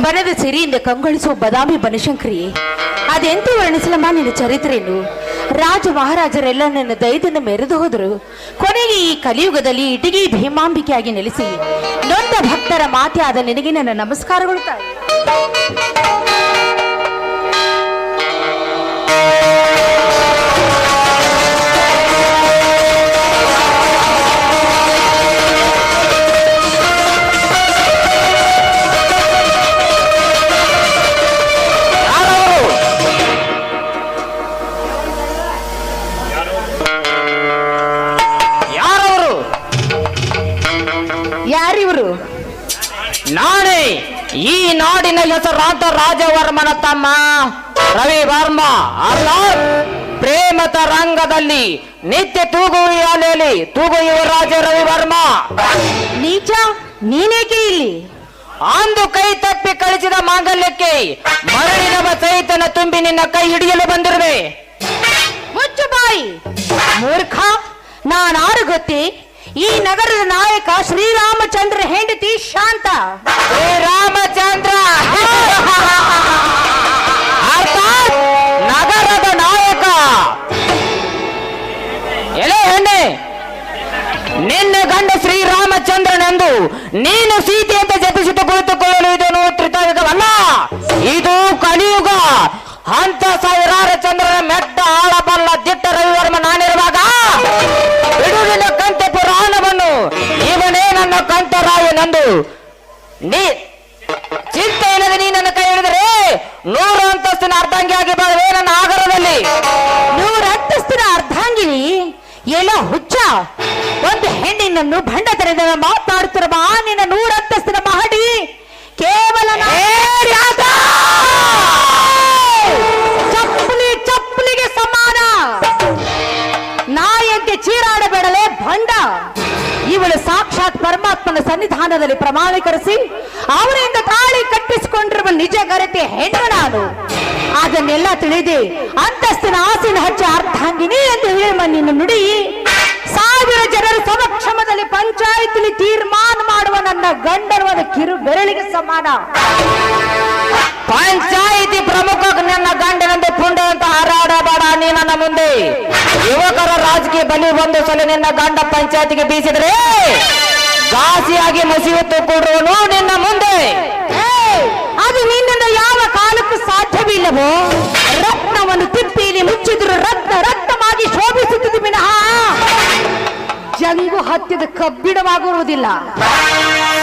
ಬನದ ಸಿರಿಯಿಂದ ಕಂಗೊಳಿಸುವ ಬದಾಮಿ ಬನಶಂಕರಿ ಅದೆಂತೂ ವರ್ಣಿಸಲಮ್ಮ ನಿನ್ನ ಚರಿತ್ರೆಯನ್ನು? ರಾಜ ಮಹಾರಾಜರೆಲ್ಲ ನನ್ನ ದಯದಿಂದ ಮೆರೆದು ಹೋದರು. ಕೊನೆಗೆ ಈ ಕಲಿಯುಗದಲ್ಲಿ ಇಟಗಿ ಭೀಮಾಂಬಿಕೆಯಾಗಿ ನೆಲೆಸಿ, ನೊಂದ ಭಕ್ತರ ಮಾತೆ ಆದ ನಿನಗೆ ನನ್ನ ನಮಸ್ಕಾರಗಳು ತಾಯಿ. ರಾಜವರ್ಮನ ತಮ್ಮ ರವಿ ವರ್ಮ ಅಲ್ಲ ಪ್ರೇಮದ ರಂಗದಲ್ಲಿ ನಿತ್ಯ ತೂಗುವಿಯಾಲೆಯಲ್ಲಿ ತೂಗುವ ರಾಜ ರವಿ ವರ್ಮ. ನೀಚ ನೀನೇಕೆ ಇಲ್ಲಿ? ಅಂದು ಕೈ ತಪ್ಪಿ ಕಳಿಸಿದ ಮಾಂಗಲ್ಯಕ್ಕೆ ಮರಳಿನವ ಸಹಿತನ ತುಂಬಿ ನಿನ್ನ ಕೈ ಹಿಡಿಯಲು ಬಂದಿರುವೆ. ಮುಚ್ಚು ಬಾಯಿ ಮೂರ್ಖ ನಾನಾರು ಗೊತ್ತೇ ಈ ನಗರದ ನಾಯಕ ಶ್ರೀರಾಮಚಂದ್ರ ಹೆಂಡತಿ ಶಾಂತ. ರಾಮಚಂದ್ರ! ಅರ್ಥಾತ್ ನಗರದ ನಾಯಕ! ಎಲೆ ಹೆಣ್ಣೆ ನಿನ್ನ ಗಂಡ ಶ್ರೀರಾಮಚಂದ್ರನೆಂದು ನೀನು ಸೀತೆಯಂತೆ ಪರಮಾತ್ಮನ ಸನ್ನಿಧಾನದಲ್ಲಿ ಪ್ರಮಾಣೀಕರಿಸಿ ಅವರಿಂದ ತಾಳಿ ಕಟ್ಟಿಸಿಕೊಂಡಿರುವ ನಿಜ ಗರತೆ ಹೆಣ್ಣು ನಾನು. ಅದನ್ನೆಲ್ಲ ತಿಳಿದಿ ಅಂತಸ್ತಿನ ಆಸಿನ ಹಚ್ಚ ಅರ್ಧಾಂಗಿನಿ ಎಂದು ಹೇಳುವ ನಿನ್ನ ನುಡಿ. ಸಾವಿರ ಜನರ ಸಮಕ್ಷಮದಲ್ಲಿ ಪಂಚಾಯತಿಲಿ ತೀರ್ಮಾನ ಮಾಡುವ ನನ್ನ ಗಂಡರುವದ ಕಿರು ಬೆರಳಿಗೆ ಸಮಾನ. ಪಂಚಾಯಿತಿ ಪ್ರಮುಖ ನನ್ನ ಗಂಡನಂದು ಪುಂಡ ಅಂತ ಹಾರಾಡಬೇಡ ನೀ ನನ್ನ ಮುಂದೆ. ಯುವಕರ ರಾಜಕೀಯ ಬಲಿ ಒಂದು ಸಲ ನಿನ್ನ ಗಂಡ ಪಂಚಾಯತಿಗೆ ಬೀಸಿದ್ರೆ ಘಾಸಿಯಾಗಿ ಮಸಿಯುತ್ತು ಕೊಡುವನು ನಿನ್ನ ಮುಂದೆ! ಅದು ನಿನ್ನಿಂದ ಯಾವ ಕಾಲಕ್ಕೂ ಸಾಧ್ಯವಿಲ್ಲವೋ? ರತ್ನವನ್ನು ತಿಪ್ಪಿಲಿ ಮುಚ್ಚಿದ್ರು ರತ್ನ ರಕ್ತವಾಗಿ ಶೋಭಿಸುತ್ತದೆ ವಿನಃ ಜಂಗು ಹತ್ತಿದ ಕಬ್ಬಿಣವಾಗಿರುವುದಿಲ್ಲ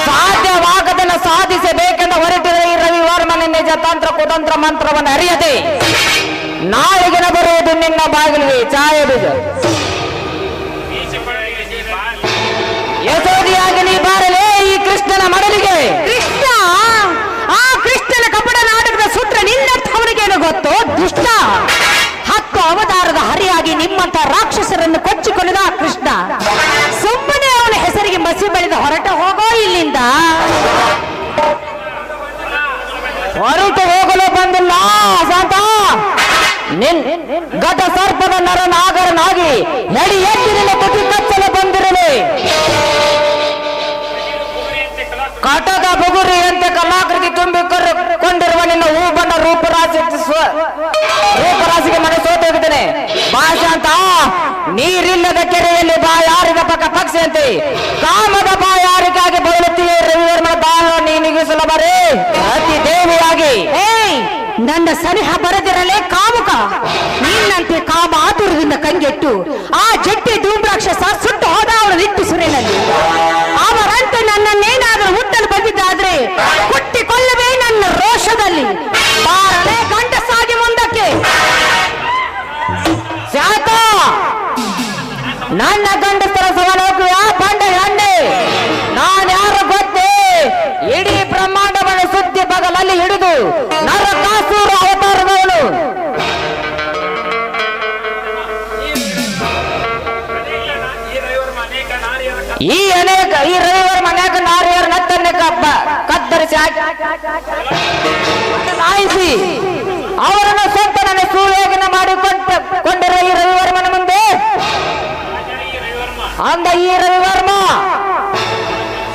ಸಾಧ್ಯವಾಗದನ್ನ ಸಾಧಿಸಬೇಕೆಂದು ಹೊರಟಿರುವ ಈ ರವಿವರ್ಮನ ನಿಜ ತಂತ್ರ ಕುತಂತ್ರ ಮಂತ್ರವನ್ನು ಅರಿಯದೆ. ನಾಳೆಗಿನ ಬರುವುದು ನಿನ್ನ ಬಾಗಿಲಿಗೆ ಛಾಯೆ ಬೀಜ ಕೃಷ್ಣನ ಮಡಲಿಗೆ ಕೃಷ್ಣ! ಆ ಕೃಷ್ಣನ ಕಪಟ ನಾಟಕದ ಸೂತ್ರ ನಿನ್ನರ್ಥವನಿಗೇನು ಗೊತ್ತು? ದುಷ್ಟ! ಹತ್ತು ಅವತಾರದ ಹರಿಯಾಗಿ ನಿಮ್ಮಂತ ರಾಕ್ಷಸರನ್ನು ಕೊಚ್ಚಿಕೊಂಡಿದ ಆ ಕೃಷ್ಣ. ಸುಮ್ಮನೆ ಅವನ ಹೆಸರಿಗೆ ಮಸಿ ಬೆಳೆದು ಹೊರಟ ಹೋಗೋ ಇಲ್ಲಿಂದ. ಹೊರಟು ಹೋಗಲು ಬಂದಿಲ್ಲ ಸಾಂತ ನಿನ್ ಗತ ಸರ್ಪದ ನರನಾಗರನಾಗಿ ನಡಿ ಎತ್ತಿ ನಿನ್ನ ನೀರಿಲ್ಲದ ಕೆರೆಯಲ್ಲಿ ಬಾಯಾರಿದ ಪಕ್ಕ ಪಕ್ಷಿಯಂತೆ. ಕಾಮದ ಬಾಯಾರಿಗಾಗಿ ಬರುತ್ತೀವಿ ರವಿವರ್ಮ ದಾಹ ನೀನಿಗೆ ಬರೇ ಅತಿ ದೇವಿಯಾಗಿ. ನನ್ನ ಸನಿಹ ಬರದಿರಲೇ ಕಾಮುಕ. ನಿನ್ನಂತೆ ಕಾಮ ಆತುರದಿಂದ ಕಂಗೆಟ್ಟು, ಆ ಜಟ್ಟಿ ಧೂಮ್ರಾಕ್ಷಸ ಸುಟ್ಟು ಹೋದ ಅವಳು ನಿಟ್ಟು ಸುರಿನಲ್ಲಿ ಅವರಂತೆ ನನ್ನನ್ನೇನಾದರೂ ಹುಟ್ಟಲು ಬಂದಿದ್ದಾದ್ರೆ ಹುಟ್ಟಿಕೊಳ್ಳವೇ ನನ್ನ ರೋಷದಲ್ಲಿ. ನನ್ನ ಗಂಡಸರ ಯಾ ಬಂಡ ಹಣ್ಣೆ ನಾನು ಯಾರು ಗೊತ್ತೇ? ಇಡೀ ಬ್ರಹ್ಮಾಂಡವನ್ನು ಸುದ್ದಿ ಬಗಲಲ್ಲಿ ಹಿಡಿದು ನರಕಾಸೂರು ಅವತಾರದವಳು. ಈ ಅನೇಕ, ಈ ರವಿವಾರ ಅನೇಕ ನಾರಿಯರ ನತ್ತನ್ನೇ ಕಬ್ಬ ಕತ್ತರಿಸಿ ಹಾಕಿ ಈ ರವಿವರ್ಮ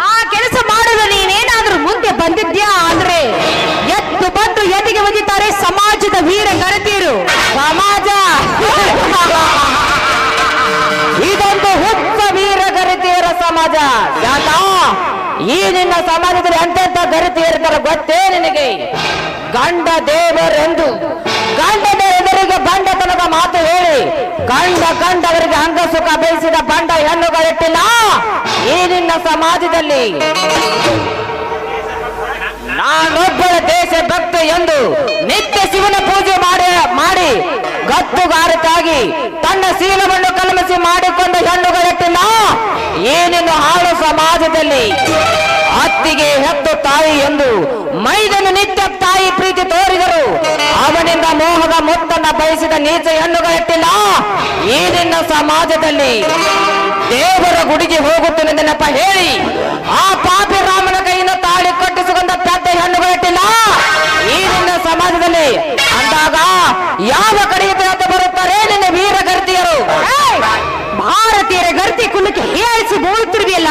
ಆ ಕೆಲಸ ಮಾಡುವ ನೀನೇನಾದ್ರೂ ಮುಂದೆ ಬಂದಿದ್ಯಾ ಅಂದ್ರೆ ಎತ್ತು ಬಂದು ಎದಿಗೆ ಒದಿತಾರೆ ಸಮಾಜದ ವೀರ ಗಣತಿಯರು. ಸಮಾಜ. ಇದೊಂದು ಹುಚ್ಚ ವೀರ ಗರಿತಿಯರ ಸಮಾಜ. ಯಾಕ? ಈ ನಿನ್ನ ಸಮಾಜದಲ್ಲಿ ಎಂತೆಂತ ಗರಿತಿಯರ್ತಾರೆ ಗೊತ್ತೇ ನಿನಗೆ? ಗಂಡ ದೇವರೆಂದು. ಮಾತು ಹೇಳಿ ಕಂಡವರಿಗೆ ಅಂಗ ಸುಖ ಬಯಸಿದ ಬಂಡ ಹೆಣ್ಣುಗಳಿಟ್ಟಿಲ್ಲ ಈ ನಿನ್ನ ಸಮಾಜದಲ್ಲಿ. ನಾನೊಬ್ಬರ ದೇಶ ಭಕ್ತ ಎಂದು ನಿತ್ಯ ಶಿವನ ಪೂಜೆ ಮಾಡಿ ಮಾಡಿ ಗತ್ತುಗಾರಕ್ಕಾಗಿ ತನ್ನ ಶೀಲವನ್ನು ಕಲಮಿಸಿ ಮಾಡಿಕೊಂಡ ಹೆಣ್ಣುಗಳಿಟ್ಟಿಲ್ಲ ಏನೇನು ಹಾಳು ಸಮಾಜದಲ್ಲಿ. ಅತ್ತಿಗೆ ಹೆತ್ತು ತಾಯಿ ಎಂದು ಮೈದನು ನಿತ್ಯ ತಾಯಿ ಪ್ರೀತಿ ತೋರಿದರು. ಮುತ್ತನ್ನ ಬಯಸಿದ ನೀಚ ಹೆಣ್ಣುಗಳಿಟ್ಟಿಲ್ಲ. ಈ ನಿನ್ನ ಸಮಾಜದಲ್ಲಿ ದೇವರ ಗುಡಿಗೆ ಹೋಗುತ್ತೇನೆ ನೆನಪ ಹೇಳಿ. ಆ ಪಾಪಿ ರಾಮನ ಕೈಯಿಂದ ತಾಳಿ ಕಟ್ಟಿಸಿಕೊಂಡ ಪೆದ್ದ ಹೆಣ್ಣುಗಳಿಟ್ಟಿಲ್ಲ. ಈ ನಿನ್ನ ಸಮಾಜದಲ್ಲಿ ಅಂದಾಗ ಯಾವ ಕಡೆಯ ಬರುತ್ತಾರೆ ನಿನ್ನ ವೀರ ಗರ್ತಿಯರು! ಭಾರತೀಯರ ಗರ್ತಿ ಕುಲಕ್ಕೆ ಹೀಯಾಳಿಸಿ ಬೋಳುತ್ತಿರುವಿಯಲ್ಲ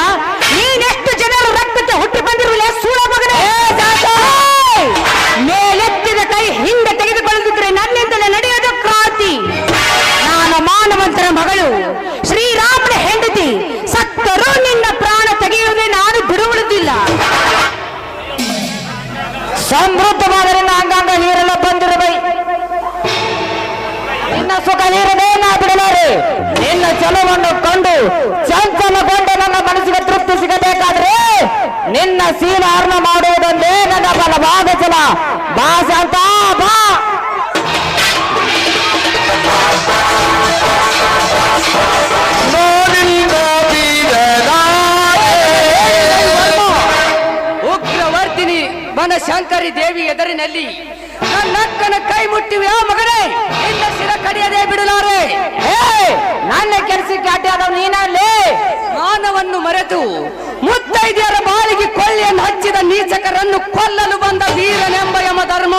ಚಂಚಲಗೊಂಡ ನನ್ನ ಮನಸ್ಸಿಗೆ ತೃಪ್ತಿ ಸಿಗಬೇಕಾದ್ರೆ ನಿನ್ನ ಸೀಲ ಅರ್ಣ ಮಾಡುವುದೊಂದೇ ನನ್ನ ಬಲ ಭಾಗಚಲ ಬಾ ಶಾಂತ ಬಾ. ಉಗ್ರವರ್ತಿನಿ ಬನಶಂಕರಿ ದೇವಿ ಎದುರಿನಲ್ಲಿ. ಕೊಲ್ಲಲು ಬಂದ ವೀರನೆಂಬ ಯಮ ಧರ್ಮ.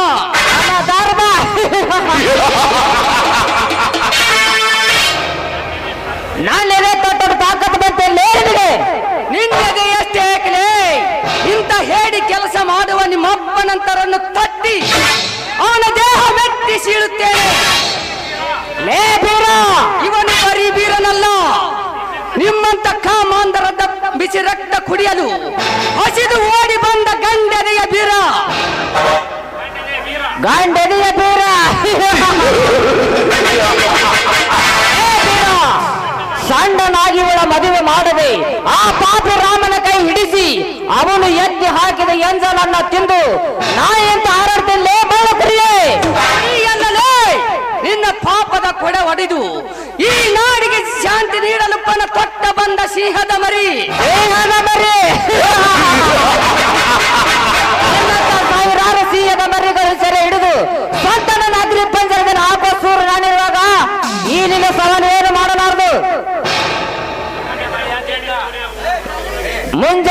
ಧರ್ಮ. ನಾನೆಲೆ ತೊಟ್ಟರು ತಾಕತ್ತು ಬಂತೆ ನಿನಗೆ ನಿನ್ನೆಗೆ ಎಷ್ಟೇ ಏಕಲೇ ಇಂಥ ಹೇಡಿ ಕೆಲಸ ಮಾಡುವ ನಿಮ್ಮಪ್ಪನಂತರನ್ನು ತಟ್ಟಿ ಅವನ ದೇಹ ಮೆಟ್ಟಿ ಸೀಳುತ್ತೇನೆ. ಲೇ ಬೀರ, ಇವನು ಬರೀ ಬೀರನಲ್ಲ. ನಿಮ್ಮಂತ ಕಾಮಾಂಧರದ ಬಿಸಿ ರಕ್ತ ಕುಡಿಯಲು, ಹಸಿದು ಓಡಿ ಬಂದ ಗಂಡನೆಯ ಬೀರ. ಗಾಂಡನಿಯ ಬೀರ. ಸಣ್ಣನಾಗಿ ಮದುವೆ ಮಾಡದೆ ಆ ಪಾಪ ರಾಮನ ಕೈ ಹಿಡಿಸಿ ಅವನು ಎತ್ತಿ ಹಾಕಿದ ಎಂಜಲನ್ನ ತಿಂದು ನಾಯಿ ಅಂತ ಹಾರಾಡ್ತಿಲ್ಲೇ ಎಲ್ಲಲೇ ನಿನ್ನ ಪಾಪದ ಕೊಡೆ ಒಡೆದು ಈ ನಾಡಿಗೆ ಶಾಂತಿ ನೀಡಲು ಪನ ಕೊಟ್ಟ ಬಂದ ಸಿಂಹದ ಮರಿ. ಮರಿ.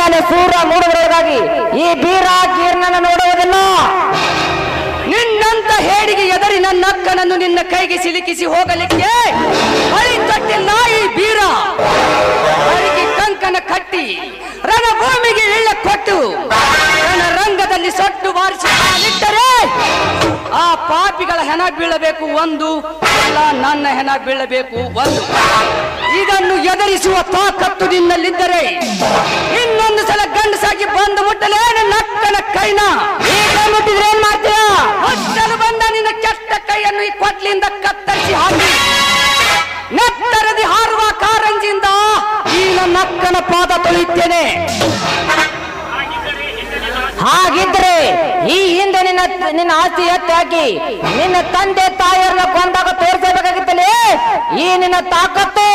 ಮುಂಜಾನೆ ಸೂರ್ಯ ಮೂಡುವುದರೊಳಗಾಗಿ ಈ ಬೀರ ಕೀರ್ಣನ ನೋಡುವುದಿಲ್ಲ. ನಿನ್ನಂತ ಹೇಡಿಗೆ ಎದರಿ ನನ್ನ ಅಕ್ಕನನ್ನು ನಿನ್ನ ಕೈಗೆ ಸಿಲುಕಿಸಿ ಹೋಗಲಿಕ್ಕೆ ಹಳಿ ತಟ್ಟಿಲ್ಲ ಈ ಬೀರ. ಅವರಿಗೆ ಕಂಕನ ಕಟ್ಟಿ ರಣಭೂಮಿಗೆ ಇಳ್ಳ ಕೊಟ್ಟು ರಣರಂಗದಲ್ಲಿ ಸೊಟ್ಟು ಬಾರಿಸಿ ಕಾಲಿಟ್ಟರೆ ಆ ಪಾಪಿಗಳ ಹೆಣ ಬೀಳಬೇಕು ಒಂದು ಅಲ್ಲ ನನ್ನ ಹೆಣ ಬೀಳಬೇಕು ಒಂದು. ಇದನ್ನು ಎದುರಿಸುವ ತಾಕತ್ತು ನಿನ್ನಲ್ಲಿದ್ದರೆ, ಇನ್ನೊಂದು ಸಲ ಗಂಡಸಾಗಿ ಬಂದು ಮುಟ್ಟಲೇ ನನ್ನ ಅಕ್ಕನ ಕೈನ? ಮುಟ್ಟಿದ್ರೆ ಏನ್ ಮಾಡ್ತೀಯ? ಬಂದ ನಿನ್ನ ಕೆಟ್ಟ ಕೈಯನ್ನು ಈ ಕೊಟ್ಲಿಂದ ಕತ್ತರಿಸಿ ಹಾಕಿ. ನೆತ್ತರದಿ ಹಾರುವ ಕಾರಂಜಿಯಿಂದ ಈ ನನ್ನ ಅಕ್ಕನ ಪಾದ ತೊಳೆಯುತ್ತೇನೆ. ಹಾಗಿದ್ರೆ ಈ ಹಿಂದೆ ನಿನ್ನ ನಿನ್ನ ಆಸ್ತಿ ಎತ್ತಾಕಿ ನಿನ್ನ ತಂದೆ ತಾಯಿಯರನ್ನ ಕೊಂದಾಗ ತೋರಿಸಬೇಕಾಗಿತ್ತಲೇ? ಈ ನಿನ್ನ ತಾಕತ್ತು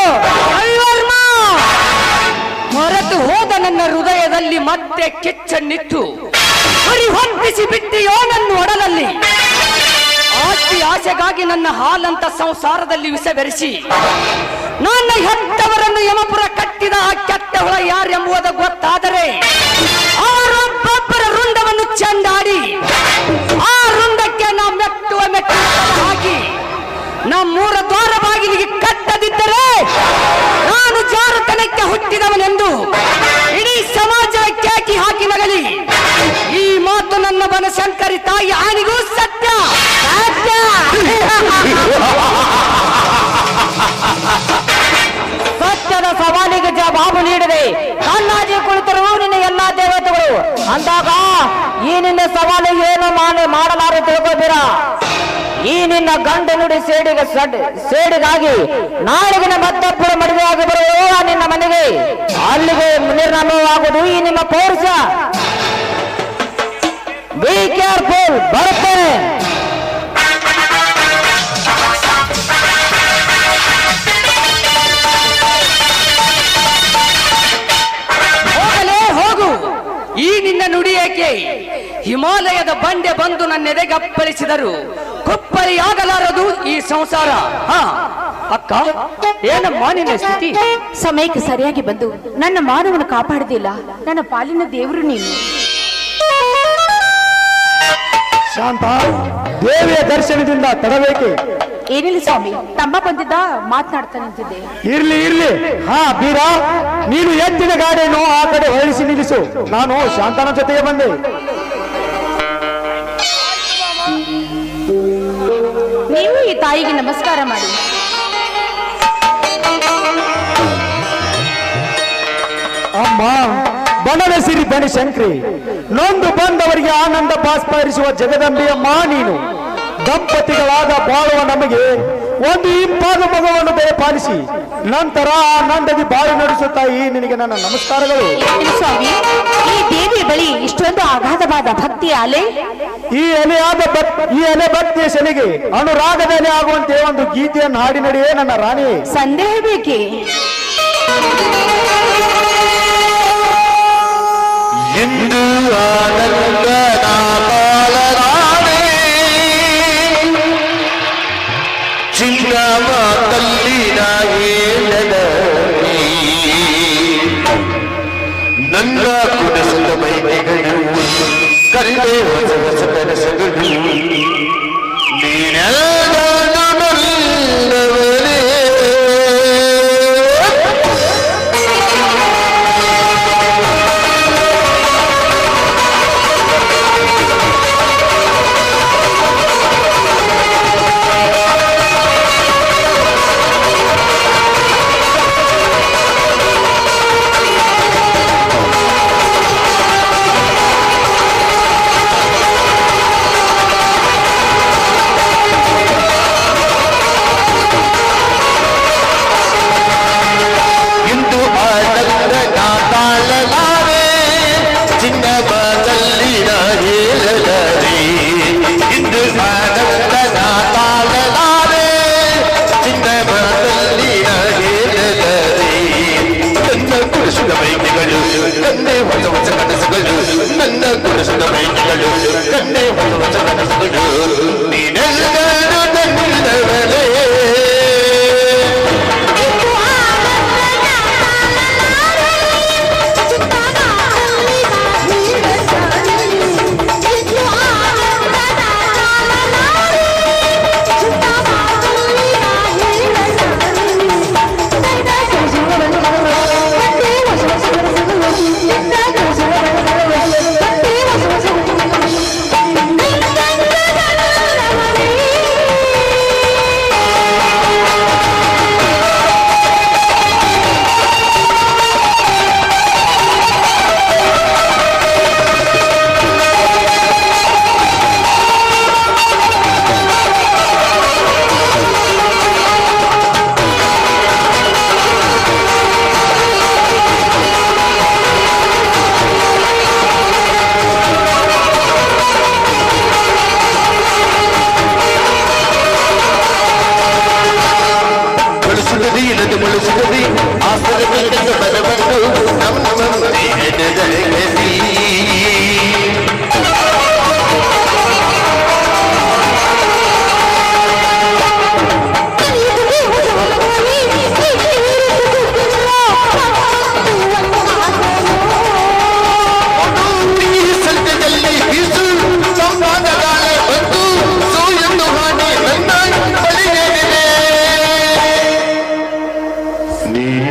ಹೊರತು ಹೋದ ನನ್ನ ಹೃದಯದಲ್ಲಿ ಮತ್ತೆ ಕಿಚ್ಚನ್ನಿಟ್ಟು ಹೊಂದಿಸಿ ಬಿಟ್ಟಿಯೋ ನನ್ನ ಒಡಲಲ್ಲಿ. ಆಸ್ತಿ ಆಸೆಗಾಗಿ ನನ್ನ ಹಾಲಂತ ಸಂಸಾರದಲ್ಲಿ ವಿಷ ಬೆರೆಸಿ ನನ್ನ ಹೆತ್ತವರನ್ನು ಯಮಪುರ ಕಟ್ಟಿದ ಆ ಕೆಟ್ಟ ಹೊಳ ಯಾರೆಂಬುವುದು ಗೊತ್ತಾದರೆ ಚೆಂಡಾಡಿ ಆ ವೃಂದಕ್ಕೆ ನಾ ಮೆಟ್ಟುವ ಮೆಟ್ಟು ಹಾಕಿ ನಮ್ಮೂರ ದ್ವಾರ ಬಾಗಿಲಿಗೆ ಕಟ್ಟದಿದ್ದರೆ ನಾನು ಜಾರತನಕ್ಕೆ ಹುಟ್ಟಿದವನೆಂದು ಇಡೀ ಸಮಾಜ ಕ್ಯಾಕಿ ಹಾಕಿ ಮಗಲಿ ಈ ಮಾತು ನನ್ನ ಶಂಕರಿ ತಾಯಿ ಆನಿಗೂ ಅಂದಾಗ ಈ ನಿನ್ನ ಸವಾಲು ಏನು ಮಾನೆ ಮಾಡಲಾರು ತಿಳ್ಕೋತೀರಾ? ಈ ನಿನ್ನ ಗಂಡು ನುಡಿ ಸೇಡಿಗೆ ಸಡ್ ಸೇಡಿಗಾಗಿ ನಾಳೆಗಿನ ಮತ್ತೊಬ್ಬರ ಮದುವೆಯಾಗಿ ಬರುವ ನಿನ್ನ ಮನೆಗೆ. ಅಲ್ಲಿಗೆ ನಿರ್ನಾಮವಾಗುವುದು ಈ ನಿಮ್ಮ ಪೌರುಷ ಬಿ ಕೇರ್ಫುಲ್ ಬರುತ್ತೇನೆ. ಹಿಮಾಲಯದ ಬಂಡೆ ಬಂದು ನನ್ನ ಗಪ್ಪಳಿಸಿದರು ಕುಪ್ಪಳಿಯಾಗಲಾರದು ಈ ಸಂಸಾರ. ಹಾ. ಅಕ್ಕ ಏನಮ್ಮ ನಿನ್ನ ಸ್ಥಿತಿ? ಸಮಯಕ್ಕೆ ಸರಿಯಾಗಿ ಬಂದು ನನ್ನ ಮಾನವನ್ನು ಕಾಪಾಡದಿಲ್ಲ. ನನ್ನ ಪಾಲಿನ ದೇವರು ನೀನು. ಶಾಂತ ದೇವಿಯ ದರ್ಶನದಿಂದ ತಡಬೇಕು ಏನಿಲ್ಲ ಸ್ವಾಮಿ ತಮ್ಮ ಬಂದಿದ್ದ ಮಾತನಾಡ್ತಾ ನಿಂತಿದ್ದೆ ಇರ್ಲಿ ಇರ್ಲಿ. ಹಾ ಬೀರ ನೀನು ಎತ್ತಿನ ಗಾಡಿಯನ್ನು ಆ ಕಡೆ ಹೊರಡಿಸಿ ನಿಲ್ಲಿಸು. ನಾನು ಶಾಂತನ ಜೊತೆಗೆ ಬಂದೆ. ತಾಯಿಗೆ ನಮಸ್ಕಾರ ಮಾಡಿ. ಅಮ್ಮ, ಬಣದ ಸಿರಿ ಬಣಿ ಶಂಕ್ರಿ ನೊಂದು ಬಂದವರಿಗೆ ಆನಂದ ಬಾಸ್ಪರಿಸುವ ಜಗದಂಬೆಯ ಮಾ ನೀನು. ದಂಪತಿಗಳಾದ ಬಾಳುವ ನಮಗೆ ಒಂದು ಇಂಪಾದ ಬೇರೆ ದಯಪಾಲಿಸಿ ನಂತರ ಆನಂದದಿ ಬಾಯಿ ನಡೆಸುತ್ತಾ ಈ ನಿನಗೆ ನನ್ನ ನಮಸ್ಕಾರಗಳು. ಸ್ವಾಮಿ ಈ ದೇವಿಯ ಬಳಿ ಇಷ್ಟೊಂದು ಆಘಾತವಾದ ಭಕ್ತಿ ಅಲೆ? ಈ ಎಲೆಯಾದ ಭಕ್- ಈ ಎಲೆ ಭಕ್ತಿಯ ಸೆಲೆಗೆ ಅನುರಾಗದ ಎಲೆ ಆಗುವಂತೆ ಒಂದು ಗೀತೆಯನ್ನು ಹಾಡಿ ನಡೆಯೇ ನನ್ನ ರಾಣಿ ಸಂದೇಹ ಬೇಕೆ? ಎಂದು ಆನಂದ ಚಿನ್ನವ ಕಲ್ಲಿನ ನನ್ನ ಕುಡಸದ ಮೈಗಳು ಕರಿದೆ ಹೊಸ ಹೊಸ ಕನಸಗಳು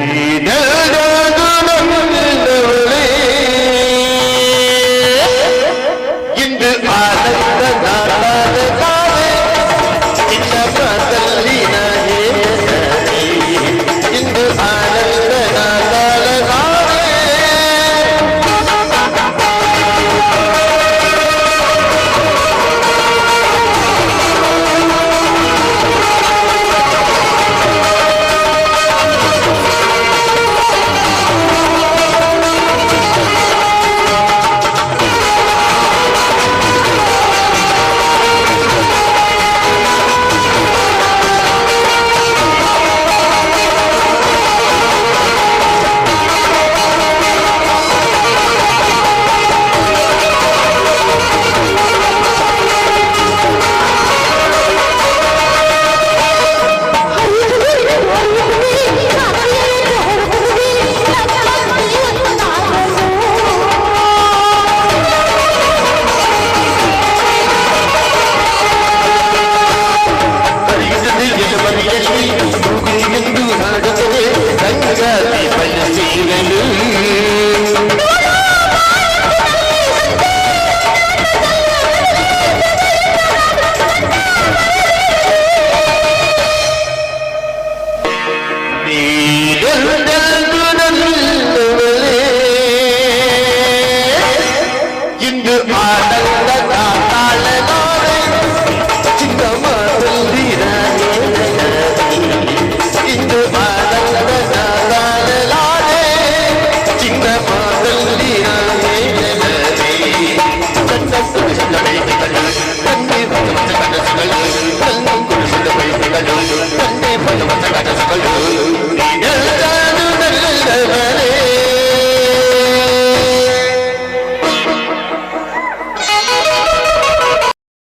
Hey,